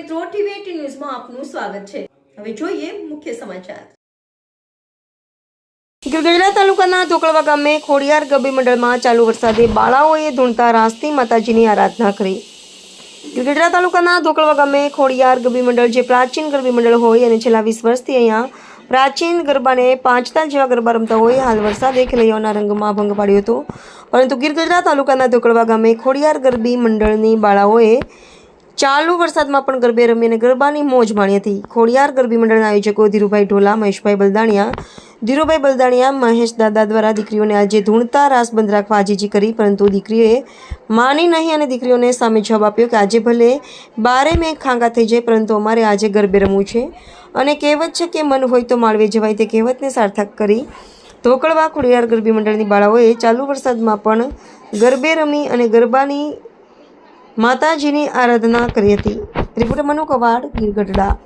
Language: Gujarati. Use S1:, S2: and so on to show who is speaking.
S1: મિત્રો, ટીવી ન્યૂઝમાં આપનું સ્વાગત છે. હવે જોઈએ મુખ્ય સમાચાર. ગઢડા તાલુકાના ધોકળવા ગામે ખોડિયાર ગબી મંડળમાં ચાલુ વરસાદે બાળાઓએ ધૂણતા રાસતી માતાજીની આરાધના કરી. ગઢડા તાલુકાના ધોકળવા ગામે ખોડિયાર ગરબી મંડળ જે પ્રાચીન ગરબી મંડળ હોય અને છેલ્લા વીસ વર્ષથી અહીંયા પ્રાચીન ગરબાને પાંચતાલ જેવા ગરબા રમતા હોય, હાલ વરસાદે ખેલૈયાઓના રંગમાં ભંગ પાડ્યો હતો. પરંતુ ગીરગઢડા તાલુકાના ધોકળવા ગામે ખોડિયાર ગરબી મંડળની બાળાઓએ ચાલુ વરસાદમાં પણ ગરબે રમી અને ગરબાની મોજ માણી હતી. ખોડિયાર ગરબી મંડળના આયોજકો ધીરુભાઈ ઢોલા, મહેશભાઈ બલદાણિયા, ધીરુભાઈ બલદાણિયા, મહેશ દાદા દ્વારા દીકરીઓને આજે ધૂણતા રાસ બંધ રાખવા આજીજી કરી, પરંતુ દીકરીઓએ માની નહીં અને દીકરીઓને સામે જવાબ આપ્યો કે આજે ભલે બારે મેં ખાંગા થઈ જાય, પરંતુ અમારે આજે ગરબે રમવું છે. અને કહેવત છે કે મન હોય તો માળવે જવાય, તે કહેવતને સાર્થક કરી. ધોકળવા ખોડિયાર ગરબી મંડળની બાળાઓએ ચાલુ વરસાદમાં પણ ગરબે રમી અને ગરબાની માતાજીની આરાધના કરી હતી. Reporter Manu Quad Gir Gadhada